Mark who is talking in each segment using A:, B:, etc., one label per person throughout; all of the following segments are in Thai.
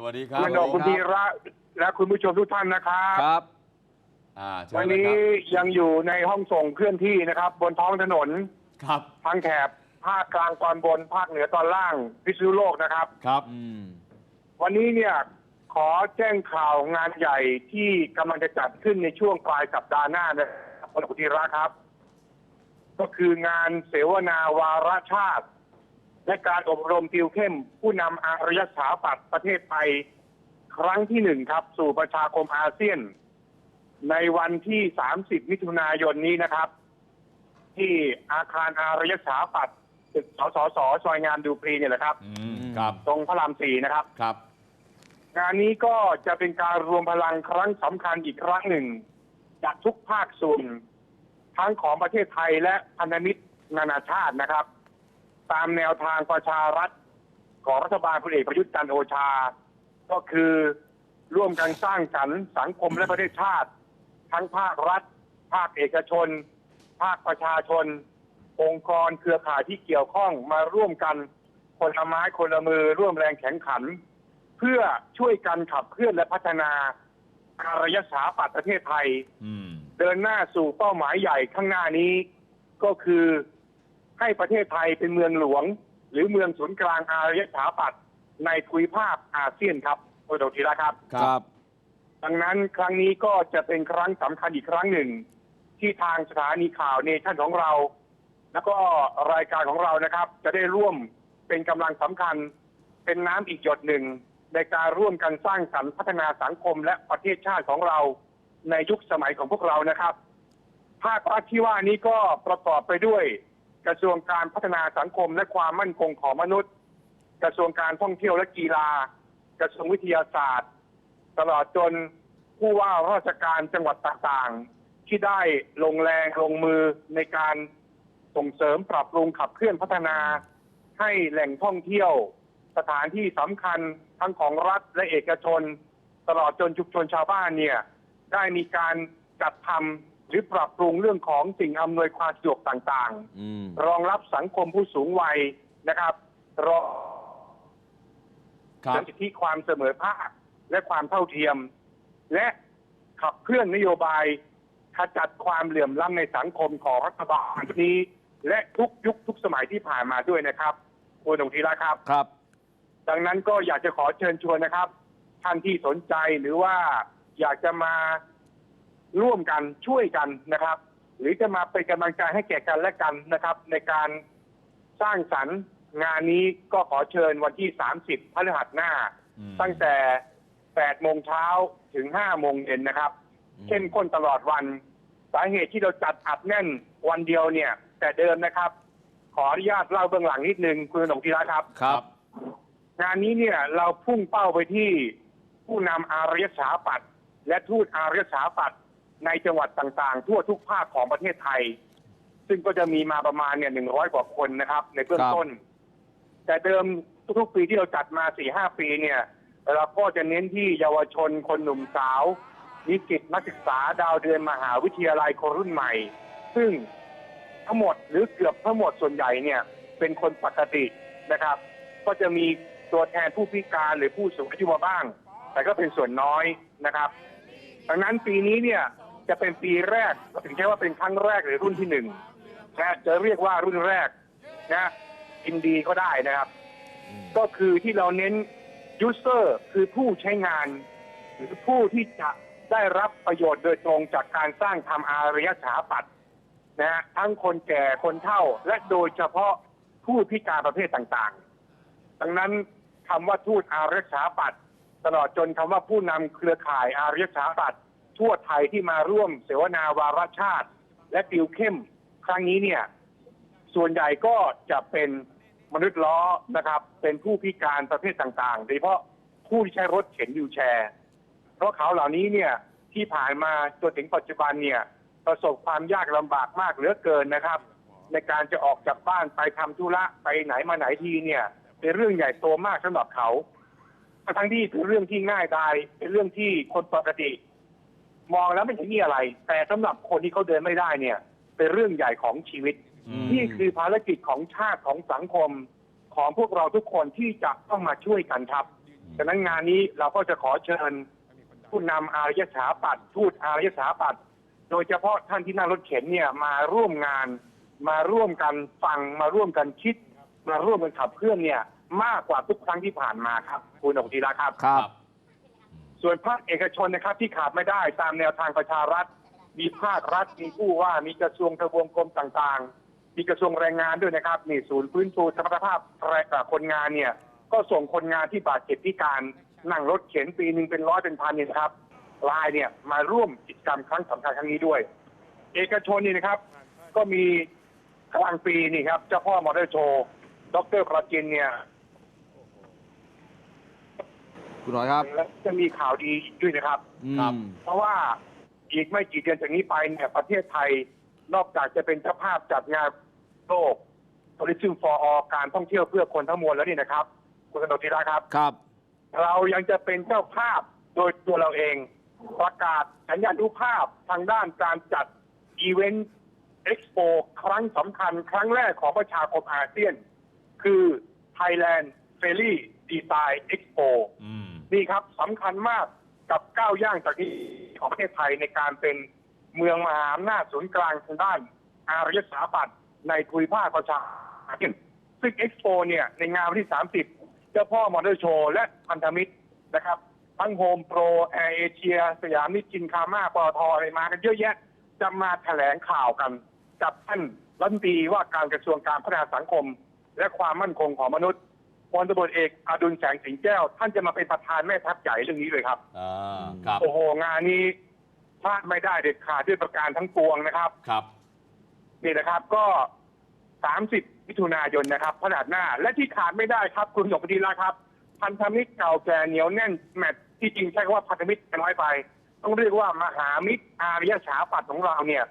A: สวัสดีครับ
B: คุณโหนงคุณธีระและคุณผู้ชมทุกท่านนะครับ
A: ครับอ่าเชิ
B: วั
A: ญ
B: น
A: เลย
B: นี้
A: ครับ
B: ยังอยู่ในห้องส่งเคลื่อนที่นะครับ บนท้องถนน
A: ครับ
B: ทางแถบภาคกลางตอนบนภาคเหนือตอนล่างพิษณุโลกนะครับ
A: ครับ
C: อืม
B: วันนี้เนี่ยขอแจ้งข่าวงานใหญ่ที่กำลังจะจัดขึ้นในช่วงปลายสัปดาห์หน้านะครับคุณธีระครับ ก็คืองานเสวนาวาระชาติ และการอบรมติวเข้ม ผู้นำอารยสถาปัตย์ประเทศไทย ครั้งที่หนึ่งครับ สู่ประชาคมอาเซียน ในวันที่ 30 มิถุนายนนี้นะครับ ที่อาคารอารยสถาปัตย์ตึกสสสซอยงามดูปรีเนี่ยแหละครับ
A: อืมครับ
B: ตรงพระรามสี่นะครับ
A: ครับ
B: งานนี้ก็จะเป็นการรวมพลังครั้งสำคัญอีกครั้งหนึ่ง จากทุกภาคส่วนทั้งของประเทศไทยและพันธมิตรนานาชาตินะครับ ตามแนวทางประชารัฐของรัฐบาลพลเอกประยุทธ์จันทร์โอชา ก็คือร่วมกันสร้างสรรค์สังคมและประเทศชาติ ทั้งภาครัฐ ภาคเอกชน ภาคประชาชน องค์กรเครือข่ายที่เกี่ยวข้องมาร่วมกันคนละไม้คนละมือร่วมแรงแข็งขัน เพื่อช่วยกันขับเคลื่อนและพัฒนาอารยสถาปัตย์ประเทศไทยเดินหน้าสู่เป้าหมายใหญ่ข้างหน้านี้ ก็คือ ให้ประเทศไทยเป็นเมืองหลวง หรือเมืองศูนย์กลางอารยสถาปัตย์ในภูมิภาคอาเซียนครับคุณโดทีละครับ
C: ครับ
B: ดังนั้นครั้งนี้ก็จะเป็นครั้งสำคัญอีกครั้งหนึ่ง ที่ทางสถานีข่าวเนชั่นของเรา แล้วก็รายการของเรานะครับ จะได้ร่วมเป็นกำลังสำคัญ เป็นน้ำอีกหยดหนึ่งในการร่วมกันสร้างสรรค์พัฒนาสังคมและประเทศชาติของเรา ในยุคสมัยของพวกเรานะครับ ภาครัฐที่ว่านี้ก็ประกอบไปด้วย กระทรวงการพัฒนาสังคมและความมั่นคงของมนุษย์ กระทรวงการท่องเที่ยวและกีฬา กระทรวงวิทยาศาสตร์ ตลอดจนผู้ว่าราชการจังหวัดต่างๆ ที่ได้ลงแรงลงมือในการส่งเสริมปรับปรุงขับเคลื่อนพัฒนา ให้แหล่งท่องเที่ยว สถานที่สำคัญทั้งของรัฐและเอกชน ตลอดจนชุมชนชาวบ้านเนี่ยได้มีการจัดทำ หรือปรับปรุงเรื่องของสิ่งอำนวยความสะดวกต่าง
C: อืม
B: ๆ รองรับสังคมผู้สูงวัยนะครับ รอง
A: ครับ
B: สิทธิความเสมอภาคและความเท่าเทียม และขับเคลื่อนนโยบายขจัดความเหลื่อมล้ำในสังคมของรัฐบาลนี้ และทุกยุคทุกสมัยที่ผ่านมาด้วยนะครับคุณหนุ่มธีระครับ
C: ครับ
B: ดังนั้นก็อยากจะขอเชิญชวนนะครับ ท่านที่สนใจหรือว่าอยากจะมา ร่วมกันช่วยกันนะครับ หรือจะมาเป็นกำลังใจให้แก่กันและกันนะครับ ในการสร้างสรรค์งานนี้ก็ขอเชิญวันที่ 30พฤหัสหน้า
A: อืม
B: ตั้งแต่ 8 โมงเช้าถึง 5 โมงเย็นนะครับ
C: อืม
B: เข้มข้นตลอดวัน สาเหตุที่เราจัดอัดแน่นวันเดียวเนี่ย แต่เดิมนะครับ ขออนุญาตเล่าเบื้องหลังนิดนึงคุณหนงธีระครับ
C: ครับ
B: งานนี้เนี่ยเราพุ่งเป้าไปที่ผู้นำอารยสถาปัตย์และทูตอารยสถาปัตย์ ในจังหวัดต่างๆ ทั่วทุกภาคของประเทศไทย ซึ่งก็จะมีมาประมาณเนี่ยหนึ่งร้อยกว่าคนนะครับ ในเบื้อง
C: ครับ
B: ต้น แต่เดิมทุกๆปีที่เราจัดมาสี่ห้าปีเนี่ยเราก็จะเน้นที่เยาวชนคนหนุ่มสาว นิสิตนักศึกษาดาวเดือนมหาวิทยาลัยคนรุ่นใหม่ ซึ่งทั้งหมดหรือเกือบทั้งหมดส่วนใหญ่เนี่ยเป็นคนปกตินะครับ ก็จะมีตัวแทนผู้พิการหรือผู้สูงอายุมาบ้าง แต่ก็เป็นส่วนน้อยนะครับ ดังนั้นปีนี้เนี่ย จะเป็นปีแรกถึงแค่ว่าเป็นครั้งแรกหรือรุ่นที่หนึ่งนะจะเรียกว่ารุ่นแรกนะอินดีก็ได้นะครับ ก็คือที่เราเน้น user คือผู้ใช้งาน หรือผู้ที่จะได้รับประโยชน์โดยตรงจากการสร้างทำอารยสถาปัตย์นะฮะทั้งคนแก่คนเฒ่า และโดยเฉพาะผู้พิการประเภทต่างๆ ดังนั้นคำว่าทูตอารยสถาปัตย์ตลอดจนคำว่าผู้นำเครือข่ายอารยสถาปัตย์ ทั่วไทยที่มาร่วมเสวนาวาระชาติ และติวเข้มครั้งนี้เนี่ยส่วนใหญ่ก็จะเป็นมนุษย์ล้อนะครับ เป็นผู้พิการประเภทต่างๆ โดยเฉพาะผู้ที่ใช้รถเข็นวิวแชร์ เพราะเขาเหล่านี้เนี่ยที่ผ่านมาจนถึงปัจจุบันเนี่ยประสบความยากลำบากมากเหลือเกินนะครับ ในการจะออกจากบ้านไปทำธุระไปไหนมาไหนทีเนี่ย เป็นเรื่องใหญ่โตมากสำหรับเขาทั้งที่เป็นเรื่องที่ง่ายดายเป็นเรื่องที่คนปกติ มองแล้วไม่เห็นมีอะไร แต่สำหรับคนที่เขาเดินไม่ได้เนี่ย เป็นเรื่องใหญ่ของชีวิต
A: อืม
B: นี่คือภารกิจของชาติของสังคม ของพวกเราทุกคนที่จะต้องมาช่วยกันครับ
A: อืม
B: ฉะนั้นงานนี้เราก็จะขอเชิญ ผู้นำอารยสถาปัตย์ทูตอารยสถาปัตย์โดยเฉพาะท่านที่นั่งรถเข็นเนี่ยมาร่วมงาน มาร่วมกันฟังมาร่วมกันคิด มาร่วมกันขับเคลื่อนเนี่ย มากกว่าทุกครั้งที่ผ่านมาครับ คุณอกุธีระครับ
C: ครับ
B: ส่วนภาคเอกชนนะครับที่ขาดไม่ได้ตามแนวทางประชารัฐ มีภาครัฐมีผู้ว่ามีกระทรวงทบวงกรมต่างๆ มีกระทรวงแรงงานด้วยนะครับนี่ศูนย์ฟื้นฟูสมรรถภาพแรงคนงานเนี่ยก็ส่งคนงานที่บาดเจ็บพิการนั่งรถเข็นปีหนึ่งเป็นร้อยเป็นพันเนี่ยนะครับลายเนี่ยมาร่วมกิจกรรมครั้งสำคัญครั้งนี้ด้วย เอกชนนี่นะครับ ก็มีกลางปีนี่ครับเจ้าพ่อมอเตอร์โชว์ดรประจินเนี่ย
C: คุณหน่อยครับ
B: และจะมีข่าวดีอีกด้วยนะครับ
A: ครับ
C: อืม
B: เพราะว่าอีกไม่กี่เดือนจากนี้ไปเนี่ยประเทศไทยนอกจากจะเป็นเจ้าภาพจัดงานโลก Tourism for All การท่องเที่ยวเพื่อคนทั้งมวลแล้วนี่นะครับ คุณกนกธีระครับ
C: ครับ
B: เรายังจะเป็นเจ้าภาพโดยตัวเราเอง ประกาศสัญญาณุภาพทางด้านการจัดอีเวนต์เอ็กซ์โปครั้งสำคัญครั้งแรกของประชาคมอาเซียน คือ Thailand Ferry Design Expo
A: อืม
B: นี่ครับสำคัญมากกับก้าวย่างจากนี้ของประเทศไทยในการเป็นเมืองมหาอำนาจศูนย์กลางทางด้าน อารยสถาปัตย์ในภูมิภาคประชาอาเซียนซึ่งเอ็กซ์โปเนี่ยในงานวันที่ 30 เจ้าพ่อมอเตอร์โชว์และพันธมิตรนะครับ ทั้งโฮมโปรแอร์เอเชีย สยามนิจินคาม่าปตทอะไรมากันเยอะแยะ จะมาแถลงข่าวกันกับท่านรัฐมนตรีว่าการกระทรวงการพัฒนาสังคม และความมั่นคงของมนุษย์ พลตำรวจเอกอดุลแสงสิงแก้ว ท่านจะมาเป็นประธานแม่ทัพใหญ่เรื่องนี้เลยครับ
A: อ่าครับ
B: โอ้โหงานนี้พลาดไม่ได้เด็ดขาดด้วยประการทั้งปวงนะครับ
A: ครับ
B: นี่นะครับก็ 30มิถุนายนนะครับขนาดหน้า และที่ขาดไม่ได้ครับ คุณหยกดีละครับ พันธมิตรเก่าแก่เหนียวแน่นแมทที่จริงใช้คำว่าพันธมิตรน้อยไป ต้องเรียกว่ามหามิตรอารยสถาปัตย์ของเราเนี่ย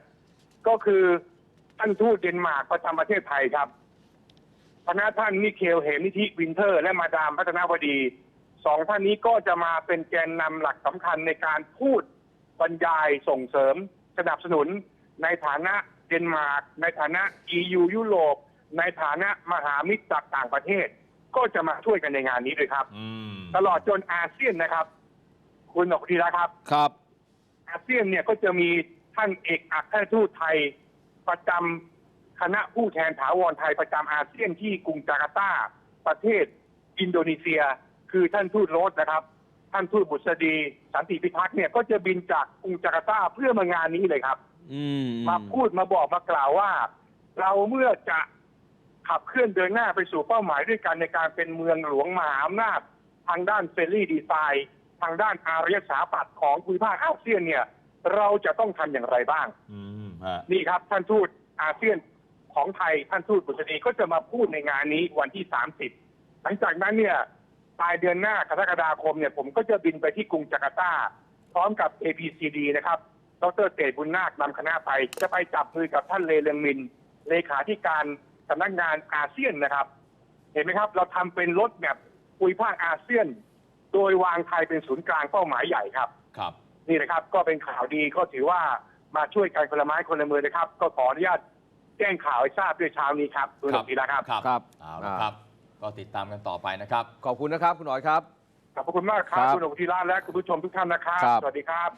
B: ก็คือท่านทูตเดนมาร์กประจำประเทศไทยครับ คณะท่านมิเคลเหมนิธิวินเทอร์ และมาดามพัฒนาวดีสองท่านนี้ก็จะมาเป็นแกนนำหลักสำคัญในการพูดบรรยายส่งเสริม สนับสนุน ในฐานะเดนมาร์กในฐานะ EU ยุโรปในฐานะมหามิตรจากต่างประเทศ ก็จะมาช่วยกันในงานนี้ด้วยครับ
A: อืม
B: ตลอดจนอาเซียนนะครับ คุณหนกดีแล้วครับ
C: ครับ
B: อาเซียนเนี่ยก็จะมีท่านเอกอัครราชทูตไทยประจำ คณะผู้แทนถาวรไทยประจำอาเซียนที่กรุงจาการ์ตาประเทศอินโดนีเซีย คือท่านทูตโรสนะครับ ท่านทูตบุษดีสันติพิทักษ์เนี่ยก็จะบินจากกรุงจาการ์ตาเพื่อมางานนี้เลยครับ
C: อืม
B: มาพูดมาบอกมากล่าวว่า เราเมื่อจะขับเคลื่อนเดินหน้าไปสู่เป้าหมายด้วยกันในการเป็นเมืองหลวงมหาอำนาจ ทางด้านเฟรนลี่ดีไซน์ทางด้านอารยสถาปัตย์ของภูมิภาคอาเซียนเนี่ย เราจะต้องทำอย่างไรบ้าง
A: อืมฮะ
B: นี่ครับท่านทูตอาเซียน ของไทยท่านทูตบุษดีก็จะมาพูดในงานนี้วันที่ 30 หลังจากนั้นเนี่ยปลายเดือนหน้ากรกฎาคมเนี่ยผมก็จะบินไปที่กรุงจาการ์ตา พร้อมกับ APCD นะครับ ดรเตบุญนาคนำคณะไป จะไปจับมือกับท่านเลเลียงมิน เลขาธิการสำนักงานอาเซียนนะครับ เห็นไหมครับ เราทำเป็นรถแบบภูมิภาคอาเซียน โดยวางไทยเป็นศูนย์กลางเป้าหมายใหญ่ครับ
A: ครับ
B: นี่นะครับก็เป็นข่าวดีก็ถือว่ามาช่วยกันคนละไม้คนละมือนะครับ ก็ขออนุญาต แจ้งข่าวให้ทราบด้วยเช้านี้ครับคุณ
A: ค
B: ห
A: รั
B: นุ่มธีระครับ
A: ครับ
C: ครับ
A: เอาละ
C: อ่า
A: ครับ ก็ติดตามกันต่อไปนะครับ
C: ขอบคุณนะครับ คุณหน่อยครับ
B: ขอบพระคุณมากครับ
C: ครับ
B: คุณหนุ่มธีระและคุณผู้ชมทุกท่านนะครับ
C: ครับ
B: สวัสดีครับ